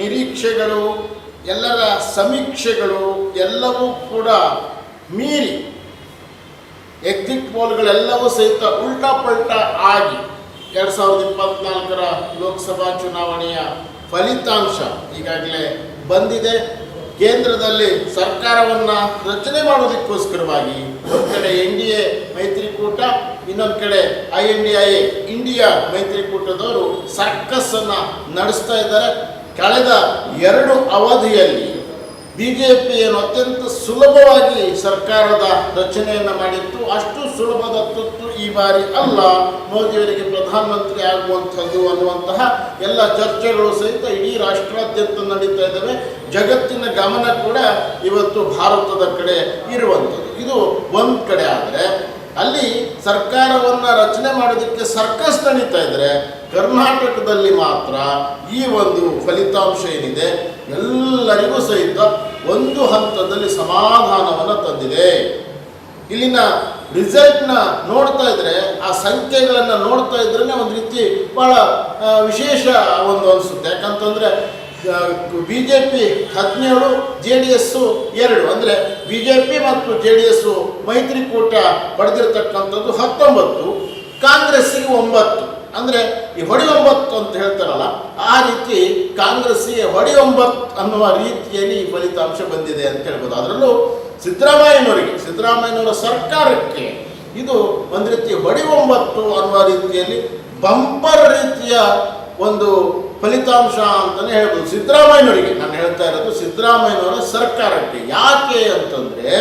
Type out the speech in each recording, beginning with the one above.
ನಿರೀಕ್ಷೆಗಳು, ಎಲ್ಲರ ಸಮೀಕ್ಷೆಗಳು ಎಲ್ಲವೂ ಕೂಡ ಮೀರಿ ಎಕ್ಸಿಟ್ ಪೋಲ್ಗಳೆಲ್ಲವೂ ಸಹಿತ ಉಲ್ಟಾ ಪಲ್ಟಾ ಆಗಿ ಎರಡು ಸಾವಿರದ ಇಪ್ಪತ್ನಾಲ್ಕರ ಲೋಕಸಭಾ ಚುನಾವಣೆಯ ಫಲಿತಾಂಶ ಈಗಾಗಲೇ ಬಂದಿದೆ. ಕೇಂದ್ರದಲ್ಲಿ ಸರ್ಕಾರವನ್ನು ರಚನೆ ಮಾಡೋದಕ್ಕೋಸ್ಕರವಾಗಿ ಒಂದು ಕಡೆ ಎನ್ ಡಿ ಎ ಮೈತ್ರಿಕೂಟ, ಇನ್ನೊಂದು ಕಡೆ I N D I, India ಮೈತ್ರಿಕೂಟದವರು ಸರ್ಕಸ್ಸನ್ನು ನಡೆಸ್ತಾ ಇದ್ದಾರೆ. ಕಳೆದ ಎರಡು ಅವಧಿಯಲ್ಲಿ ಬಿ ಜೆ ಪಿ ಏನು ಅತ್ಯಂತ ಸುಲಭವಾಗಿ ಸರ್ಕಾರದ ರಚನೆಯನ್ನು ಮಾಡಿತ್ತು. ಅಷ್ಟು ಸುಲಭದ ತುತ್ತು ಈ ಬಾರಿ ಅಲ್ಲ. ಮೋದಿಯವರಿಗೆ ಪ್ರಧಾನಮಂತ್ರಿ ಆಗುವಂಥದ್ದು ಅನ್ನುವಂತಹ ಎಲ್ಲ ಚರ್ಚೆಗಳು ಸಹಿತ ಇಡೀ ರಾಷ್ಟ್ರಾದ್ಯಂತ ನಡೀತಾ ಇದ್ದಾವೆ. ಜಗತ್ತಿನ ಗಮನ ಕೂಡ ಇವತ್ತು ಭಾರತದ ಕಡೆ ಇರುವಂಥದ್ದು. ಇದು ಒಂದು ಕಡೆ ಆದರೆ ಅಲ್ಲಿ ಸರ್ಕಾರವನ್ನು ರಚನೆ ಮಾಡೋದಕ್ಕೆ ಸರ್ಕಸ್ ನಡೀತಾ ಇದ್ರೆ ಕರ್ನಾಟಕದಲ್ಲಿ ಮಾತ್ರ ಈ ಒಂದು ಫಲಿತಾಂಶ ಏನಿದೆ, ಎಲ್ಲರಿಗೂ ಸಹಿತ ಒಂದು ಹಂತದಲ್ಲಿ ಸಮಾಧಾನವನ್ನು ತಂದಿದೆ. ಇಲ್ಲಿನ ರಿಸಲ್ಟ್ನ ನೋಡ್ತಾ ಇದ್ರೆ, ಆ ಸಂಖ್ಯೆಗಳನ್ನು ನೋಡ್ತಾ ಇದ್ರೆ ಒಂದು ರೀತಿ ಬಹಳ ವಿಶೇಷ ಒಂದು ಅನಿಸುತ್ತೆ. ಯಾಕಂತಂದ್ರೆ ಬಿ ಜೆ ಪಿ ಹದಿನೇಳು ಜೆ ಡಿ ಎಸ್ಸು ಎರಡು. ಅಂದರೆ ಬಿ ಜೆ ಪಿ ಮತ್ತು ಜೆ ಡಿ ಎಸ್ಸು ಮೈತ್ರಿಕೂಟ ಪಡೆದಿರತಕ್ಕಂಥದ್ದು ಹತ್ತೊಂಬತ್ತು, ಕಾಂಗ್ರೆಸ್ಸಿಗೆ ಒಂಬತ್ತು. ಅಂದರೆ ಈ ಹೊಡಿಯೊಂಬತ್ತು ಅಂತ ಹೇಳ್ತಾರಲ್ಲ, ಆ ರೀತಿ ಕಾಂಗ್ರೆಸ್ಸಿಗೆ ವಡಿ ಒಂಬತ್ತು ಅನ್ನುವ ರೀತಿಯಲ್ಲಿ ಈ ಫಲಿತಾಂಶ ಬಂದಿದೆ ಅಂತ ಹೇಳ್ಬೋದು. ಅದರಲ್ಲೂ ಸಿದ್ದರಾಮಯ್ಯನವರಿಗೆ, ಸಿದ್ದರಾಮಯ್ಯನವರ ಸರ್ಕಾರಕ್ಕೆ ಇದು ಒಂದು ರೀತಿ ಹೊಡಿಯೊಂಬತ್ತು ಅನ್ನುವ ರೀತಿಯಲ್ಲಿ ಬಂಪರ್ ರೀತಿಯ ಒಂದು ಫಲಿತಾಂಶ ಅಂತಲೇ ಹೇಳ್ಬೋದು. ಸಿದ್ದರಾಮಯ್ಯನವರಿಗೆ, ನಾನು ಹೇಳ್ತಾ ಇರೋದು ಸಿದ್ದರಾಮಯ್ಯನವರ ಸರ್ಕಾರಕ್ಕೆ. ಯಾಕೆ ಅಂತಂದರೆ,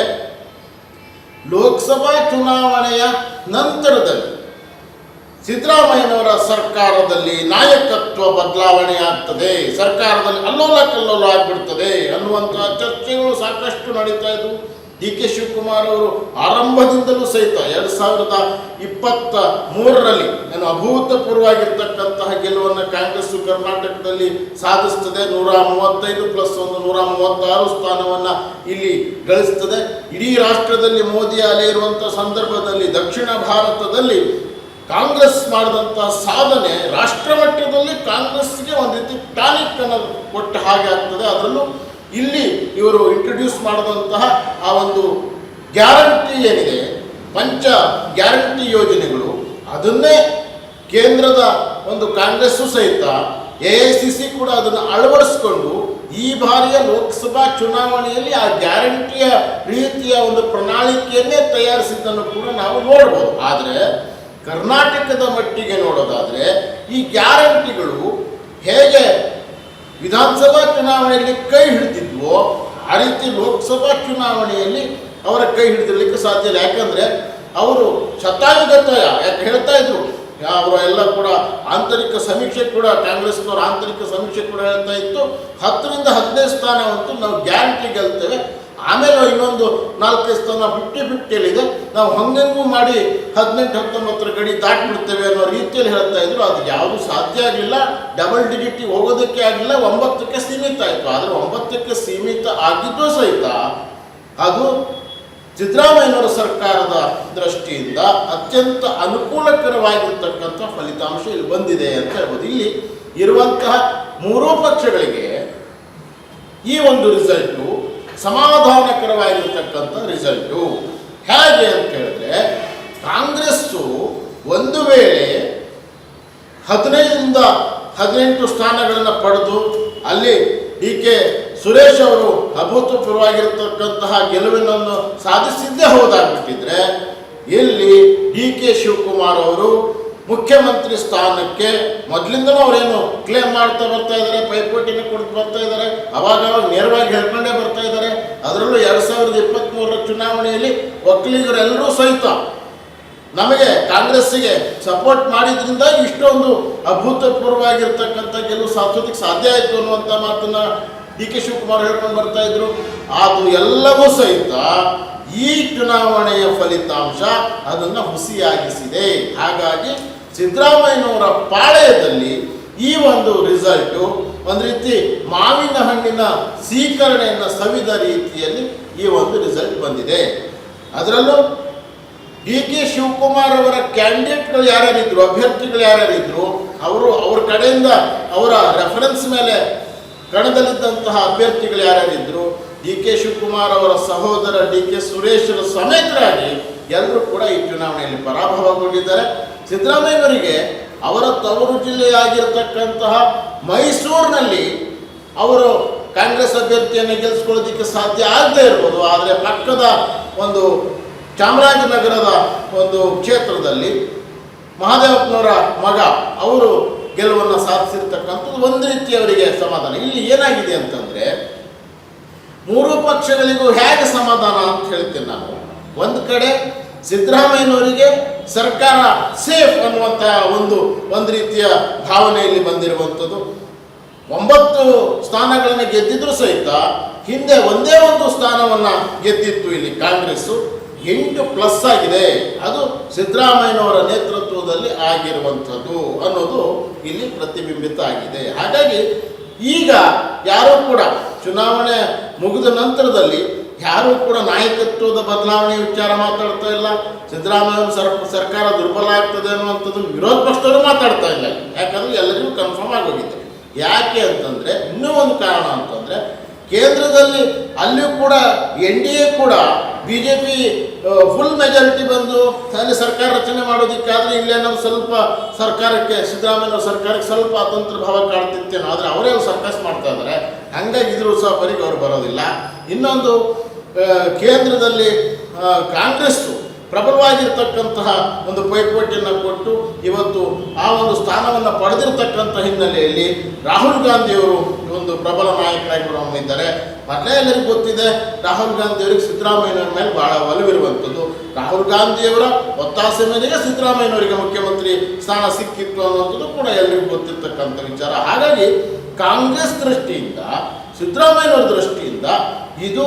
ಲೋಕಸಭಾ ಚುನಾವಣೆಯ ನಂತರದಲ್ಲಿ ಸಿದ್ದರಾಮಯ್ಯನವರ ಸರ್ಕಾರದಲ್ಲಿ ನಾಯಕತ್ವ ಬದಲಾವಣೆ ಆಗ್ತದೆ. ಸರ್ಕಾರದಲ್ಲಿ ಅಲ್ಲೋಲ ಕಲ್ಲೋಲ ಆಗ್ಬಿಡ್ತದೆ ಅನ್ನುವಂತಹ ಚರ್ಚೆಗಳು ಸಾಕಷ್ಟು ನಡೀತಾ ಇದ್ವು. ಡಿ ಕೆ ಶಿವಕುಮಾರ್ ಅವರು ಆರಂಭದಿಂದಲೂ ಸಹಿತ ಎರಡು ಸಾವಿರದ ಇಪ್ಪತ್ತ ಮೂರರಲ್ಲಿ ನಾನು ಅಭೂತಪೂರ್ವವಾಗಿರ್ತಕ್ಕಂತಹ ಗೆಲುವನ್ನು ಕಾಂಗ್ರೆಸ್ ಕರ್ನಾಟಕದಲ್ಲಿ ಸಾಧಿಸ್ತದೆ. ನೂರ ಮೂವತ್ತೈದು ಪ್ಲಸ್ ಒಂದು, ನೂರ ಮೂವತ್ತಾರು ಸ್ಥಾನವನ್ನು ಇಲ್ಲಿ ಗಳಿಸ್ತದೆ. ಇಡೀ ರಾಷ್ಟ್ರದಲ್ಲಿ ಮೋದಿ ಅಲೆ ಇರುವಂಥ ಸಂದರ್ಭದಲ್ಲಿ ದಕ್ಷಿಣ ಭಾರತದಲ್ಲಿ ಕಾಂಗ್ರೆಸ್ ಮಾಡಿದಂಥ ಸಾಧನೆ ರಾಷ್ಟ್ರ ಮಟ್ಟದಲ್ಲಿ ಕಾಂಗ್ರೆಸ್ಗೆ ಒಂದು ರೀತಿ ಟಾನಿಕ್ ಅನ್ನು ಕೊಟ್ಟ ಹಾಗೆ ಆಗ್ತದೆ. ಅದರಲ್ಲೂ ಇಲ್ಲಿ ಇವರು ಇಂಟ್ರೊಡ್ಯೂಸ್ ಮಾಡಿದಂತಹ ಆ ಒಂದು ಗ್ಯಾರಂಟಿ ಏನಿದೆ, ಪಂಚ ಗ್ಯಾರಂಟಿ ಯೋಜನೆಗಳು, ಅದನ್ನೇ ಕೇಂದ್ರದ ಒಂದು ಕಾಂಗ್ರೆಸ್ಸು ಸಹಿತ ಎ ಕೂಡ ಅದನ್ನು ಅಳವಡಿಸ್ಕೊಂಡು ಈ ಬಾರಿಯ ಲೋಕಸಭಾ ಚುನಾವಣೆಯಲ್ಲಿ ಆ ಗ್ಯಾರಂಟಿಯ ರೀತಿಯ ಒಂದು ಪ್ರಣಾಳಿಕೆಯನ್ನೇ ತಯಾರಿಸಿದ್ದನ್ನು ಕೂಡ ನಾವು ನೋಡ್ಬೋದು. ಆದರೆ ಕರ್ನಾಟಕದ ಮಟ್ಟಿಗೆ ನೋಡೋದಾದರೆ ಈ ಗ್ಯಾರಂಟಿಗಳು ಹೇಗೆ ವಿಧಾನಸಭಾ ಚುನಾವಣೆಯಲ್ಲಿ ಕೈ ಹಿಡಿದಿದ್ವೋ ಆ ರೀತಿ ಲೋಕಸಭಾ ಚುನಾವಣೆಯಲ್ಲಿ ಅವರ ಕೈ ಹಿಡಿದಿರಲಿಕ್ಕೆ ಸಾಧ್ಯ ಇಲ್ಲ. ಯಾಕಂದ್ರೆ ಅವರು ಶತಾಯುಗತಾಯ, ಯಾಕೆ ಹೇಳ್ತಾ ಇದ್ರು, ಅವರ ಎಲ್ಲ ಕೂಡ ಆಂತರಿಕ ಸಮೀಕ್ಷೆ ಕೂಡ ಕಾಂಗ್ರೆಸ್ನವರ ಆಂತರಿಕ ಸಮೀಕ್ಷೆ ಕೂಡ ಹೇಳ್ತಾ ಇತ್ತು. ಹತ್ತರಿಂದ ಹದಿನೈದು ಸ್ಥಾನವಂತೂ ನಾವು ಗ್ಯಾರಂಟಿ ಗೆಲ್ತೇವೆ. ಆಮೇಲೆ ಇನ್ನೊಂದು ನಾಲ್ಕೈದು ಸ್ಥಾನ ಫಿಫ್ಟಿ ಫಿಫ್ಟಿಯಲ್ಲಿದೆ ನಾವು ಹಂಗೆಂಗೂ ಮಾಡಿ ಹದಿನೆಂಟು, ಹತ್ತೊಂಬತ್ತರ ಗಡಿ ದಾಟ್ಬಿಡ್ತೇವೆ ಅನ್ನೋ ರೀತಿಯಲ್ಲಿ ಹೇಳ್ತಾ ಇದ್ರು. ಅದು ಯಾವುದು ಸಾಧ್ಯ ಆಗಲಿಲ್ಲ. ಡಬಲ್ ಡಿಜಿಟ್ ಹೋಗೋದಕ್ಕೆ ಆಗಲಿಲ್ಲ. ಒಂಬತ್ತಕ್ಕೆ ಸೀಮಿತ ಆಯಿತು. ಆದರೆ ಒಂಬತ್ತಕ್ಕೆ ಸೀಮಿತ ಆಗಿದ್ದು ಸಹಿತ ಅದು ಸಿದ್ದರಾಮಯ್ಯನವರ ಸರ್ಕಾರದ ದೃಷ್ಟಿಯಿಂದ ಅತ್ಯಂತ ಅನುಕೂಲಕರವಾಗಿರ್ತಕ್ಕಂಥ ಫಲಿತಾಂಶ ಇಲ್ಲಿ ಬಂದಿದೆ ಅಂತ ಹೇಳ್ಬೋದು. ಇಲ್ಲಿ ಇರುವಂತಹ ಮೂರೂ ಪಕ್ಷಗಳಿಗೆ ಈ ಒಂದು ರಿಸಲ್ಟು ಸಮಾಧಾನಕರವಾಗಿರ್ತಕ್ಕಂಥ ರಿಸಲ್ಟು ಹೇಗೆ ಅಂತ ಹೇಳಿದ್ರೆ ಕಾಂಗ್ರೆಸ್ಸು ಒಂದು ವೇಳೆ ಹದಿನೈದರಿಂದ ಹದಿನೆಂಟು ಸ್ಥಾನಗಳನ್ನು ಪಡೆದು ಅಲ್ಲಿ ಡಿ ಕೆ ಸುರೇಶ್ ಅವರು ಅಭೂತಪೂರ್ವವಾಗಿರ್ತಕ್ಕಂತಹ ಗೆಲುವಿನನ್ನು ಸಾಧಿಸಿದ್ದೇ ಹೋದಾಗ್ಬಿಟ್ಟಿದ್ರೆ, ಇಲ್ಲಿ ಡಿ ಕೆ ಶಿವಕುಮಾರ್ ಅವರು ಮುಖ್ಯಮಂತ್ರಿ ಸ್ಥಾನಕ್ಕೆ ಮೊದಲಿಂದಲೂ ಅವರೇನು ಕ್ಲೇಮ್ ಮಾಡ್ತಾ ಬರ್ತಾ ಇದ್ದಾರೆ ಪೈಪೋಟಿನ ಕೊಡ್ತಾ ಬರ್ತಾ ಇದ್ದಾರೆ ಅವಾಗ ನೇರವಾಗಿ ಹೇಳ್ಕೊಂಡೇ ಬರ್ತಾ ಇದ್ದಾರೆ ಅದರಲ್ಲೂ ಎರಡು ಸಾವಿರದ ಇಪ್ಪತ್ತ್ಮೂರರ ಚುನಾವಣೆಯಲ್ಲಿ ಒಕ್ಕಲಿಗರೆಲ್ಲರೂ ಸಹಿತ ನಮಗೆ ಕಾಂಗ್ರೆಸ್ಸಿಗೆ ಸಪೋರ್ಟ್ ಮಾಡಿದ್ರಿಂದ ಇಷ್ಟೊಂದು ಅಭೂತಪೂರ್ವವಾಗಿರ್ತಕ್ಕಂಥ ಗೆಲುವು ಸಾಧಿಸೋದಕ್ಕೆ ಸಾಧ್ಯ ಆಯಿತು ಅನ್ನುವಂಥ ಮಾತನ್ನ ಡಿ ಕೆ ಶಿವಕುಮಾರ್ ಹೇಳ್ಕೊಂಡು ಬರ್ತಾ ಇದ್ರು. ಅದು ಎಲ್ಲವೂ ಸಹಿತ ಈ ಚುನಾವಣೆಯ ಫಲಿತಾಂಶ ಅದನ್ನು ಹುಸಿಯಾಗಿಸಿದೆ. ಹಾಗಾಗಿ ಸಿದ್ದರಾಮಯ್ಯನವರ ಪಾಳೆಯದಲ್ಲಿ ಈ ಒಂದು ರಿಸಲ್ಟು ಒಂದು ರೀತಿ ಮಾವಿನ ಹಣ್ಣಿನ ಸ್ವೀಕರಣೆಯನ್ನು ಸವಿದ ರೀತಿಯಲ್ಲಿ ಈ ಒಂದು ರಿಸಲ್ಟ್ ಬಂದಿದೆ. ಅದರಲ್ಲೂ ಡಿ ಕೆ ಶಿವಕುಮಾರ್ ಅವರ ಕ್ಯಾಂಡಿಡೇಟ್ಗಳು ಯಾರ್ಯಾರಿದ್ರು, ಅಭ್ಯರ್ಥಿಗಳು ಯಾರ್ಯಾರಿದ್ರು, ಅವರು ಅವ್ರ ಕಡೆಯಿಂದ ಅವರ ರೆಫರೆನ್ಸ್ ಮೇಲೆ ಕಣದಲ್ಲಿದ್ದಂತಹ ಅಭ್ಯರ್ಥಿಗಳು ಯಾರ್ಯಾರಿದ್ರು, ಡಿ ಕೆ ಶಿವಕುಮಾರ್ ಅವರ ಸಹೋದರ ಡಿ ಕೆ ಸುರೇಶ್ರ ಸಮೇತರಾಗಿ ಎಲ್ಲರೂ ಕೂಡ ಈ ಚುನಾವಣೆಯಲ್ಲಿ ಪರಾಭವಗೊಂಡಿದ್ದಾರೆ. ಸಿದ್ದರಾಮಯ್ಯನವರಿಗೆ ಅವರ ತವರು ಜಿಲ್ಲೆಯಾಗಿರ್ತಕ್ಕಂತಹ ಮೈಸೂರಿನಲ್ಲಿ ಅವರು ಕಾಂಗ್ರೆಸ್ ಅಭ್ಯರ್ಥಿಯನ್ನು ಗೆಲ್ಲಿಸ್ಕೊಳ್ಳೋದಕ್ಕೆ ಸಾಧ್ಯ ಆಗದೇ ಇರ್ಬೋದು, ಆದರೆ ಪಕ್ಕದ ಒಂದು ಚಾಮರಾಜನಗರದ ಒಂದು ಕ್ಷೇತ್ರದಲ್ಲಿ ಮಹಾದೇವಪ್ಪನವರ ಮಗ ಅವರು ಗೆಲುವನ್ನು ಸಾಧಿಸಿರ್ತಕ್ಕಂಥದ್ದು ಒಂದು ರೀತಿ ಅವರಿಗೆ ಸಮಾಧಾನ. ಇಲ್ಲಿ ಏನಾಗಿದೆ ಅಂತಂದರೆ, ಮೂರು ಪಕ್ಷಗಳಿಗೂ ಹೇಗೆ ಸಮಾಧಾನ ಅಂತ ಹೇಳ್ತೀನಿ ನಾನು. ಒಂದು ಕಡೆ ಸಿದ್ದರಾಮಯ್ಯನವರಿಗೆ ಸರ್ಕಾರ ಸೇಫ್ ಅನ್ನುವಂತಹ ಒಂದು ಒಂದು ರೀತಿಯ ಭಾವನೆಯಲ್ಲಿ ಬಂದಿರುವಂಥದ್ದು. ಒಂಬತ್ತು ಸ್ಥಾನಗಳನ್ನು ಗೆದ್ದಿದ್ರು ಸಹಿತ ಹಿಂದೆ ಒಂದೇ ಒಂದು ಸ್ಥಾನವನ್ನು ಗೆದ್ದಿತ್ತು ಇಲ್ಲಿ ಕಾಂಗ್ರೆಸ್ಸು. ಎಂಟು ಪ್ಲಸ್ ಆಗಿದೆ. ಅದು ಸಿದ್ದರಾಮಯ್ಯನವರ ನೇತೃತ್ವದಲ್ಲಿ ಆಗಿರುವಂಥದ್ದು ಅನ್ನೋದು ಇಲ್ಲಿ ಪ್ರತಿಬಿಂಬಿತ ಆಗಿದೆ. ಹಾಗಾಗಿ ಈಗ ಯಾರೂ ಕೂಡ ಚುನಾವಣೆ ಮುಗಿದ ನಂತರದಲ್ಲಿ ಯಾರೂ ಕೂಡ ನಾಯಕತ್ವದ ಬದಲಾವಣೆ ವಿಚಾರ ಮಾತಾಡ್ತಾ ಇಲ್ಲ. ಸಿದ್ದರಾಮಯ್ಯ ಸರ್ ಸರ್ಕಾರ ದುರ್ಬಲ ಆಗ್ತದೆ ಅನ್ನುವಂಥದ್ದು ವಿರೋಧ ಪಕ್ಷದವರು ಮಾತಾಡ್ತಾ ಇಲ್ಲ. ಯಾಕಂದ್ರೆ ಎಲ್ಲರಿಗೂ ಕನ್ಫರ್ಮ್ ಆಗೋಗಿತ್ತು ಯಾಕೆ ಅಂತಂದ್ರೆ ಇನ್ನೂ ಒಂದು ಕಾರಣ ಅಂತಂದ್ರೆ ಕೇಂದ್ರದಲ್ಲಿ ಅಲ್ಲಿಯೂ ಕೂಡ ಎನ್ ಡಿ ಎ ಕೂಡ B J P full majority ಬಂದು ಅಲ್ಲಿ ಸರ್ಕಾರ ರಚನೆ ಮಾಡೋದಕ್ಕಾದ್ರೆ ಇಲ್ಲೇನೋ ಸ್ವಲ್ಪ ಸರ್ಕಾರಕ್ಕೆ, ಸಿದ್ದರಾಮಯ್ಯ ಸರ್ಕಾರಕ್ಕೆ ಸ್ವಲ್ಪ ಅತಂತ್ರ ಭಾವ ಕಾಣ್ತಿತ್ತೇನೋ, ಆದರೆ ಅವರೇ ಸರ್ಕಸ್ ಮಾಡ್ತಾ ಇದ್ದಾರೆ. ಹಂಗಾಗಿ ಇದ್ರೂ ಸಹ ಪರಿಗೆ ಅವರು ಬರೋದಿಲ್ಲ. ಇನ್ನೊಂದು ಕೇಂದ್ರದಲ್ಲಿ ಕಾಂಗ್ರೆಸ್ಸು ಪ್ರಬಲವಾಗಿರ್ತಕ್ಕಂತಹ ಒಂದು ಪೈಪೋಟಿಯನ್ನು ಕೊಟ್ಟು ಇವತ್ತು ಆ ಒಂದು ಸ್ಥಾನವನ್ನು ಪಡೆದಿರ್ತಕ್ಕಂಥ ಹಿನ್ನೆಲೆಯಲ್ಲಿ ರಾಹುಲ್ ಗಾಂಧಿಯವರು ಒಂದು ಪ್ರಬಲ ನಾಯಕರಾಗಿ ಹೊರಹೊಮ್ಮಿದ್ದಾರೆ ಮೊದಲೇ ಎಲ್ಲರಿಗೂ ಗೊತ್ತಿದೆ, ರಾಹುಲ್ ಗಾಂಧಿಯವರಿಗೆ ಸಿದ್ದರಾಮಯ್ಯನವರ ಮೇಲೆ ಬಹಳ ಒಲವಿರುವಂಥದ್ದು. ರಾಹುಲ್ ಗಾಂಧಿಯವರ ಒತ್ತಾಸೆ ಮೇರೆಗೆ ಸಿದ್ದರಾಮಯ್ಯನವರಿಗೆ ಮುಖ್ಯಮಂತ್ರಿ ಸ್ಥಾನ ಸಿಕ್ಕಿತ್ತು ಅನ್ನುವಂಥದ್ದು ಕೂಡ ಎಲ್ಲರಿಗೂ ಗೊತ್ತಿರ್ತಕ್ಕಂಥ ವಿಚಾರ. ಹಾಗಾಗಿ ಕಾಂಗ್ರೆಸ್ ದೃಷ್ಟಿಯಿಂದ ಸಿದ್ದರಾಮಯ್ಯವರ ದೃಷ್ಟಿಯಿಂದ ಇದು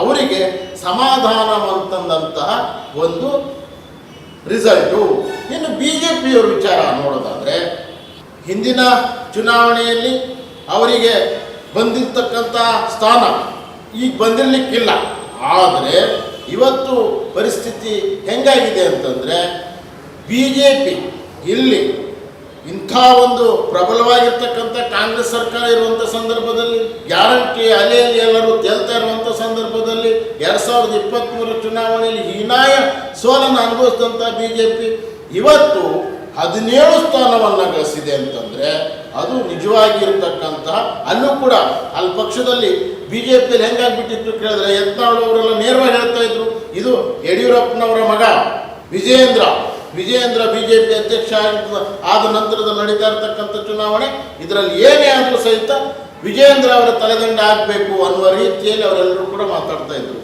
ಅವರಿಗೆ ಸಮಾಧಾನವಂತಂದಂತಹ ಒಂದು ರಿಸಲ್ಟು ಇನ್ನು ಬಿ ಜೆ ಪಿಯವ್ರ ವಿಚಾರ ನೋಡೋದಾದರೆ, ಹಿಂದಿನ ಚುನಾವಣೆಯಲ್ಲಿ ಅವರಿಗೆ ಬಂದಿರತಕ್ಕಂಥ ಸ್ಥಾನ ಈಗ ಬಂದಿರಲಿಕ್ಕಿಲ್ಲ. ಆದರೆ ಇವತ್ತು ಪರಿಸ್ಥಿತಿ ಹೆಂಗಾಗಿದೆ ಅಂತಂದರೆ ಬಿ ಜೆ ಪಿ ಇಲ್ಲಿ ಇಂಥ ಒಂದು ಪ್ರಬಲವಾಗಿರ್ತಕ್ಕಂಥ ಕಾಂಗ್ರೆಸ್ ಸರ್ಕಾರ ಇರುವಂಥ ಸಂದರ್ಭದಲ್ಲಿ ಗ್ಯಾರಂಟಿ ಅಲೆಯಲ್ಲಿ ಎಲ್ಲರೂ ತೇಳ್ತಾ ಇರುವಂಥ ಸಂದರ್ಭದಲ್ಲಿ ಎರಡು ಸಾವಿರದ ಇಪ್ಪತ್ತ್ಮೂರು ಚುನಾವಣೆಯಲ್ಲಿ ಹೀನಾಯ ಸೋಲನ್ನು ಅನುಭವಿಸಿದಂಥ ಬಿ ಜೆ ಪಿ ಇವತ್ತು ಹದಿನೇಳು ಸ್ಥಾನವನ್ನು ಗಳಿಸಿದೆ ಅಂತಂದರೆ ಅದು ನಿಜವಾಗಿರ್ತಕ್ಕಂತಹ ಅಲ್ಲೂ ಕೂಡ ಅಲ್ಲಿ ಪಕ್ಷದಲ್ಲಿ ಬಿ ಜೆ ಪಿಯಲ್ಲಿ ಹೆಂಗಾಗ್ಬಿಟ್ಟಿತ್ತು ಕೇಳಿದ್ರೆ ಯತ್ನಾಳ್ ಅವರೆಲ್ಲ ನೇರವಾಗಿ ಹೇಳ್ತಾ ಇದ್ರು, ಇದು ಯಡಿಯೂರಪ್ಪನವರ ಮಗ ವಿಜಯೇಂದ್ರ. ವಿಜಯೇಂದ್ರ ಬಿಜೆಪಿ ಅಧ್ಯಕ್ಷ ಆದ ನಂತರದಲ್ಲಿ ನಡೀತಾ ಇರತಕ್ಕಂಥ ಚುನಾವಣೆ, ಇದರಲ್ಲಿ ಏನೇ ಆದರೂ ಸಹಿತ ವಿಜಯೇಂದ್ರ ಅವರ ತಲೆದಂಡ ಆಗಬೇಕು ಅನ್ನುವ ರೀತಿಯಲ್ಲಿ ಅವರೆಲ್ಲರೂ ಕೂಡ ಮಾತಾಡ್ತಾ ಇದ್ರು.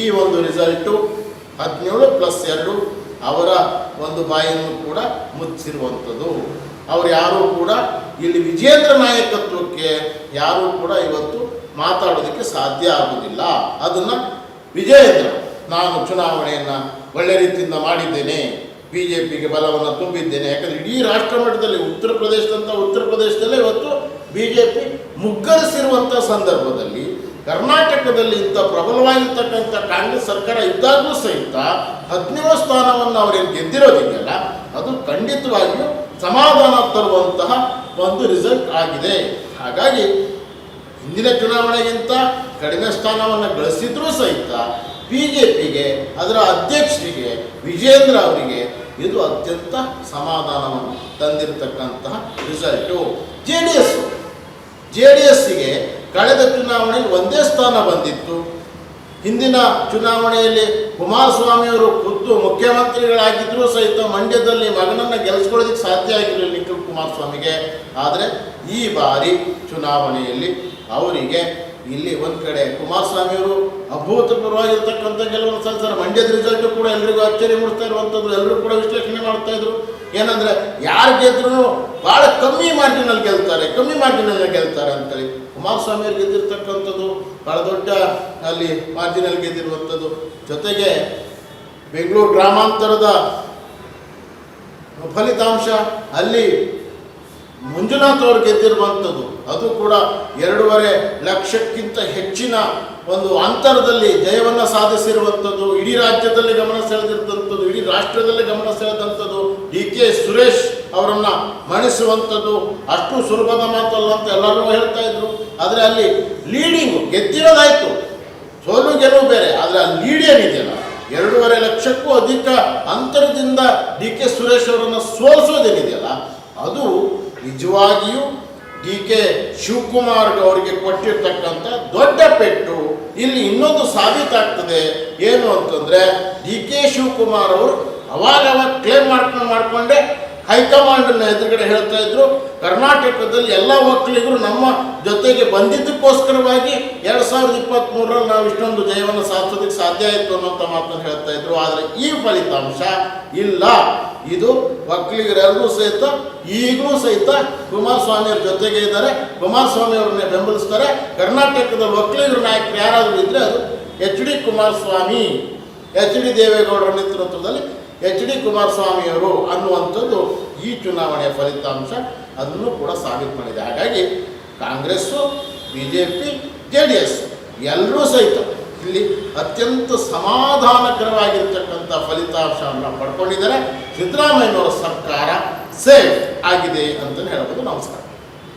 ಈ ಒಂದು ರಿಸಲ್ಟು ಹದಿನೇಳು ಪ್ಲಸ್ ಎರಡು ಅವರ ಒಂದು ಬಾಯನ್ನು ಕೂಡ ಮುಚ್ಚಿರುವಂಥದ್ದು. ಅವರು ಯಾರೂ ಕೂಡ ಇಲ್ಲಿ ವಿಜೇಂದ್ರ ನಾಯಕತ್ವಕ್ಕೆ ಯಾರೂ ಕೂಡ ಇವತ್ತು ಮಾತಾಡೋದಕ್ಕೆ ಸಾಧ್ಯ ಆಗುವುದಿಲ್ಲ ಅದನ್ನು ವಿಜಯೇಂದ್ರ, ನಾನು ಚುನಾವಣೆಯನ್ನು ಒಳ್ಳೆ ರೀತಿಯಿಂದ ಮಾಡಿದ್ದೇನೆ ಬಿ ಜೆ ಪಿಗೆ ಬಲವನ್ನು ತುಂಬಿದ್ದೇನೆ. ಯಾಕಂದರೆ ಇಡೀ ರಾಷ್ಟ್ರ ಮಟ್ಟದಲ್ಲಿ ಉತ್ತರ ಪ್ರದೇಶದಂಥ ಉತ್ತರ ಪ್ರದೇಶದಲ್ಲೇ ಇವತ್ತು ಬಿ ಜೆ ಪಿ ಮುಗ್ಗರಿಸಿರುವಂಥ ಸಂದರ್ಭದಲ್ಲಿ ಕರ್ನಾಟಕದಲ್ಲಿ ಇಂಥ ಪ್ರಬಲವಾಗಿರ್ತಕ್ಕಂಥ ಕಾಂಗ್ರೆಸ್ ಸರ್ಕಾರ ಇದ್ದಾಗೂ ಸಹಿತ ಹದಿನೇಳು ಸ್ಥಾನವನ್ನು ಅವರೇನು ಗೆದ್ದಿರೋದಿದೆಯಲ್ಲ, ಅದು ಖಂಡಿತವಾಗಿಯೂ ಸಮಾಧಾನ ತರುವಂತಹ ಒಂದು ರಿಸಲ್ಟ್ ಆಗಿದೆ. ಹಾಗಾಗಿ ಹಿಂದಿನ ಚುನಾವಣೆಗಿಂತ ಕಡಿಮೆ ಸ್ಥಾನವನ್ನು ಗಳಿಸಿದ್ರೂ ಸಹಿತ ಬಿ ಜೆ ಪಿಗೆ ಅದರ ಅಧ್ಯಕ್ಷರಿಗೆ, ವಿಜೇಂದ್ರ ಅವರಿಗೆ ಇದು ಅತ್ಯಂತ ಸಮಾಧಾನವನ್ನು ತಂದಿರತಕ್ಕಂತಹ result J D S J D ಎಸ್ಗೆ ಕಳೆದ ಚುನಾವಣೆಯಲ್ಲಿ ಒಂದೇ ಸ್ಥಾನ ಬಂದಿತ್ತು. ಹಿಂದಿನ ಚುನಾವಣೆಯಲ್ಲಿ ಕುಮಾರಸ್ವಾಮಿಯವರು ಖುದ್ದು ಮುಖ್ಯಮಂತ್ರಿಗಳಾಗಿದ್ದರೂ ಸಹಿತ ಮಂಡ್ಯದಲ್ಲಿ ಮಗನನ್ನು ಗೆಲ್ಲಿಸ್ಕೊಳ್ಳೋದಕ್ಕೆ ಸಾಧ್ಯ ಆಗಿರಲಿಲ್ಲ ನಿಖಿಲ್ ಕುಮಾರಸ್ವಾಮಿಗೆ. ಆದರೆ ಈ ಬಾರಿ ಚುನಾವಣೆಯಲ್ಲಿ ಅವರಿಗೆ ಇಲ್ಲಿ ಒಂದು ಕಡೆ ಕುಮಾರಸ್ವಾಮಿಯವರು ಅಭೂತಪೂರ್ವವಾಗಿರ್ತಕ್ಕಂಥ ಕೆಲವೊಂದು ಸಂಸಾರ ಮಂಡ್ಯದ ರಿಸಲ್ಟ್ ಕೂಡ ಎಲ್ಲರಿಗೂ ಅಚ್ಚರಿ ಮೂಡಿಸ್ತಾ ಇರುವಂಥದ್ದು ಎಲ್ಲರೂ ಕೂಡ ವಿಶ್ಲೇಷಣೆ ಮಾಡ್ತಾ ಇದ್ರು. ಏನಂದ್ರೆ, ಯಾರು ಗೆದ್ರು ಭಾಳ ಕಮ್ಮಿ ಮಾರ್ಜಿನಲ್ಲಿ ಗೆಲ್ತಾರೆ, ಕಮ್ಮಿ ಮಾರ್ಜಿನಲ್ಲಿ ಗೆಲ್ತಾರೆ ಅಂತೇಳಿ. ಕುಮಾರಸ್ವಾಮಿ ಅವ್ರು ಗೆದ್ದಿರ್ತಕ್ಕಂಥದ್ದು ಭಾಳ ದೊಡ್ಡ ಅಲ್ಲಿ ಮಾರ್ಜಿನಲ್ಲಿ ಗೆದ್ದಿರುವಂಥದ್ದು. ಜೊತೆಗೆ ಬೆಂಗಳೂರು ಗ್ರಾಮಾಂತರದ ಫಲಿತಾಂಶ, ಅಲ್ಲಿ ಮಂಜುನಾಥ್ ಅವರು ಗೆದ್ದಿರುವಂಥದ್ದು, ಅದು ಕೂಡ ಎರಡೂವರೆ ಲಕ್ಷಕ್ಕಿಂತ ಹೆಚ್ಚಿನ ಒಂದು ಅಂತರದಲ್ಲಿ ಜಯವನ್ನು ಸಾಧಿಸಿರುವಂಥದ್ದು, ಇಡೀ ರಾಜ್ಯದಲ್ಲಿ ಗಮನ ಸೆಳೆದಿರುವಂಥದ್ದು, ಇಡೀ ರಾಷ್ಟ್ರದಲ್ಲಿ ಗಮನ ಸೆಳೆದಂಥದ್ದು ಡಿ ಕೆ ಸುರೇಶ್ ಅವರನ್ನು ಮಣಿಸುವಂಥದ್ದು. ಅಷ್ಟು ಸುಲಭದ ಮಾತಲ್ಲ ಅಂತ ಎಲ್ಲರೂ ಹೇಳ್ತಾ ಇದ್ರು. ಆದರೆ ಅಲ್ಲಿ ಲೀಡಿಂಗ್ ಗೆದ್ದಿರೋದಾಯ್ತು. ಸೋಲು ಗೆಲುವು ಬೇರೆ, ಆದರೆ ಅಲ್ಲಿ ಲೀಡ್ ಏನಿದೆಯಲ್ಲ ಎರಡೂವರೆ ಲಕ್ಷಕ್ಕೂ ಅಧಿಕ ಅಂತರದಿಂದ ಡಿ ಕೆ ಸುರೇಶ್ ಅವರನ್ನು ಸೋಲಿಸೋದೇನಿದೆಯಲ್ಲ, ಅದು ನಿಜವಾಗಿಯೂ ಡಿ ಕೆ ಶಿವಕುಮಾರ್ ಅವರಿಗೆ ಕೊಟ್ಟಿರ್ತಕ್ಕಂಥ ದೊಡ್ಡ ಪೆಟ್ಟು ಇಲ್ಲಿ ಇನ್ನೊಂದು ಸಾಬೀತಾಗ್ತದೆ ಏನು ಅಂತಂದರೆ ಡಿ ಕೆ ಶಿವಕುಮಾರ್ ಅವರು ಅವಾಗ ಅವಾಗ ಕ್ಲೇಮ್ ಮಾಡ್ಕೊಂಡು ಮಾಡಿಕೊಂಡೆ ಹೈಕಮಾಂಡ್ನ ಎದುರುಗಡೆ ಹೇಳ್ತಾ ಇದ್ರು, ಕರ್ನಾಟಕದಲ್ಲಿ ಎಲ್ಲ ಒಕ್ಕಲಿಗರು ನಮ್ಮ ಜೊತೆಗೆ ಬಂದಿದ್ದಕ್ಕೋಸ್ಕರವಾಗಿ ಎರಡು ಸಾವಿರದ ಇಪ್ಪತ್ತ್ಮೂರರಲ್ಲಿ ನಾವು ಇಷ್ಟೊಂದು ಜಯವನ್ನು ಸಾಧಿಸೋದಕ್ಕೆ ಸಾಧ್ಯ ಆಯಿತು ಅನ್ನೋಂಥ ಮಾತನ್ನು ಹೇಳ್ತಾ ಇದ್ರು. ಆದರೆ ಈ ಫಲಿತಾಂಶ ಇಲ್ಲ. ಇದು ಒಕ್ಕಲಿಗರೆಲ್ಲರೂ ಸಹಿತ, ಈಗಲೂ ಸಹಿತ ಕುಮಾರಸ್ವಾಮಿಯವ್ರ ಜೊತೆಗೆ ಇದ್ದಾರೆ. ಕುಮಾರಸ್ವಾಮಿ ಅವ್ರನ್ನೇ ಬೆಂಬಲಿಸ್ತಾರೆ. ಕರ್ನಾಟಕದ ಒಕ್ಕಲಿಗರ ನಾಯಕರು ಯಾರಾದರೂ ಇದ್ದರೆ ಅದು H D Kumaraswamy, H D ದೇವೇಗೌಡರ ನೇತೃತ್ವದಲ್ಲಿ ಎಚ್ ಡಿ ಕುಮಾರಸ್ವಾಮಿಯವರು ಅನ್ನುವಂಥದ್ದು ಈ ಚುನಾವಣೆಯ ಫಲಿತಾಂಶ ಅದನ್ನು ಕೂಡ ಸಾಬೀತು ಮಾಡಿದೆ ಹಾಗಾಗಿ Congress B J P J D S ಎಲ್ಲರೂ ಸಹಿತ ಇಲ್ಲಿ ಅತ್ಯಂತ ಸಮಾಧಾನಕರವಾಗಿರ್ತಕ್ಕಂಥ ಫಲಿತಾಂಶವನ್ನು ಪಡ್ಕೊಂಡಿದ್ದಾರೆ. ಸಿದ್ದರಾಮಯ್ಯನವರ ಸರ್ಕಾರ ಸೇಫ್ ಆಗಿದೆ ಅಂತಲೇ ಹೇಳ್ಬೋದು. ನಮಸ್ಕಾರ.